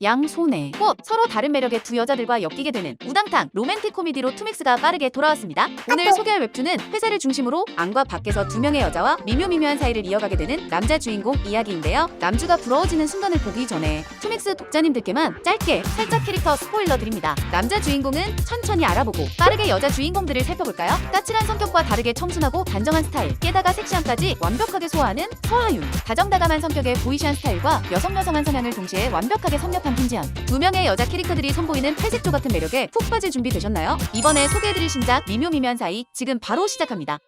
양손에 꽃 서로 다른 매력의 두 여자들과 엮이게 되는 우당탕 로맨틱 코미디로 투맥스가 빠르게 돌아왔습니다. 오늘 소개할 웹툰은 회사를 중심으로 안과 밖에서 두 명의 여자와 미묘미묘한 사이를 이어가게 되는 남자 주인공 이야기인데요. 남주가 부러워지는 순간을 보기 전에 투맥스 독자님들께만 짧게 살짝 캐릭터 스포일러 드립니다. 남자 주인공은 천천히 알아보고 빠르게 여자 주인공들을 살펴볼까요? 까칠한 성격과 다르게 청순하고 단정한 스타일, 게다가 섹시함까지 완벽하게 소화하는 서하윤. 다정다감한 성격의 보이시한 스타일과 여성여성한 성향을 동시에 완벽하게 섭렵한 김지현. 두 명의 여자 캐릭터들이 선보이는 탈색조 같은 매력에 푹 빠질 준비 되셨나요? 이번에 소개해드릴 신작 미묘미묘한 사이 지금 바로 시작합니다.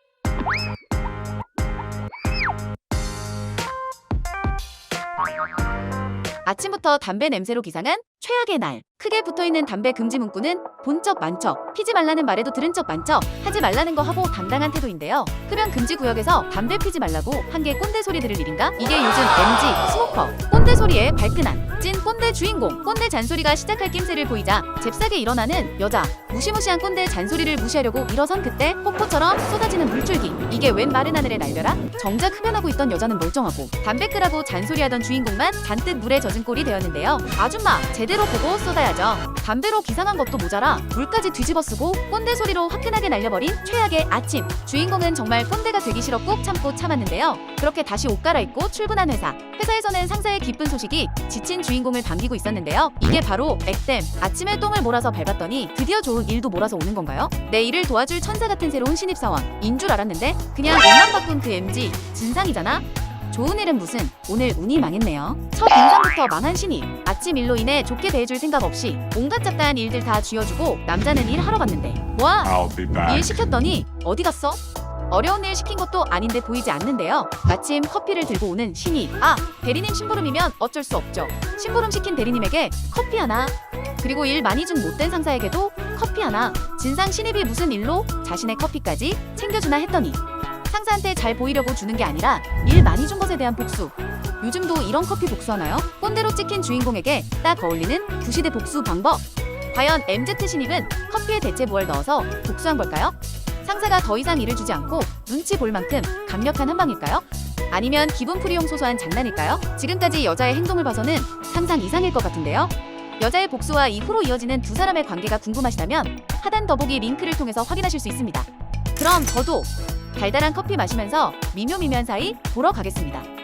아침부터 담배 냄새로 기상한 최악의 날. 크게 붙어있는 담배 금지 문구는 본적 많죠. 피지 말라는 말에도 들은 적 많죠. 하지 말라는 거 하고 당당한 태도인데요. 흡연 금지 구역에서 담배 피지 말라고 한 개 꼰대 소리 들을 일인가? 이게 요즘 MG, 스모커, 꼰대 소리에 발끈한 찐 꼰대 주인공, 꼰대 잔소리가 시작할 낌새를 보이자 잽싸게 일어나는 여자. 무시무시한 꼰대 잔소리를 무시하려고 일어선 그때 폭포처럼 쏟아지는 물줄기. 이게 웬 마른 하늘에 날려라? 정작 흡연하고 있던 여자는 멀쩡하고 담배 끄라고 잔소리하던 주인공만 잔뜩 물에 젖은 꼴이 되었는데요. 아줌마 제 대로 보고 쏟아야죠. 담배로 기상한 것도 모자라 물까지 뒤집어 쓰고 꼰대 소리로 화끈하게 날려버린 최악의 아침. 주인공은 정말 꼰대가 되기 싫어 꾹 참고 참았는데요. 그렇게 다시 옷 갈아입고 출근한 회사. 회사에서는 상사의 기쁜 소식이 지친 주인공을 반기고 있었는데요. 이게 바로 액땜. 아침에 똥을 몰아서 밟았더니 드디어 좋은 일도 몰아서 오는 건가요? 내 일을 도와줄 천사 같은 새로운 신입사원. 인 줄 알았는데 그냥 옷만 바꾼 그 MG. 진상이잖아. 좋은 일은 무슨 오늘 운이 망했네요. 첫 인상부터 망한 신입. 아침 일로 인해 좋게 대해줄 생각 없이 온갖 잡다한 일들 다 쥐어주고 남자는 일 하러 갔는데 뭐야? I'll be 일 back. 시켰더니 어디 갔어? 어려운 일 시킨 것도 아닌데 보이지 않는데요. 마침 커피를 들고 오는 신입. 아, 대리님 심부름이면 어쩔 수 없죠. 심부름 시킨 대리님에게 커피 하나. 그리고 일 많이 준 못된 상사에게도 커피 하나. 진상 신입이 무슨 일로 자신의 커피까지 챙겨주나 했더니 상사한테 잘 보이려고 주는 게 아니라 일 많이 준 것에 대한 복수. 요즘도 이런 커피 복수하나요? 꼰대로 찍힌 주인공에게 딱 어울리는 구시대 복수 방법. 과연 MZ 신입은 커피에 대체 무얼 넣어서 복수한 걸까요? 상사가 더 이상 일을 주지 않고 눈치 볼 만큼 강력한 한방일까요? 아니면 기분 풀이용 소소한 장난일까요? 지금까지 여자의 행동을 봐서는 상상 이상일 것 같은데요. 여자의 복수와 이후로 이어지는 두 사람의 관계가 궁금하시다면 하단 더보기 링크를 통해서 확인하실 수 있습니다. 그럼 저도 달달한 커피 마시면서 미묘미묘한 사이 보러 가겠습니다.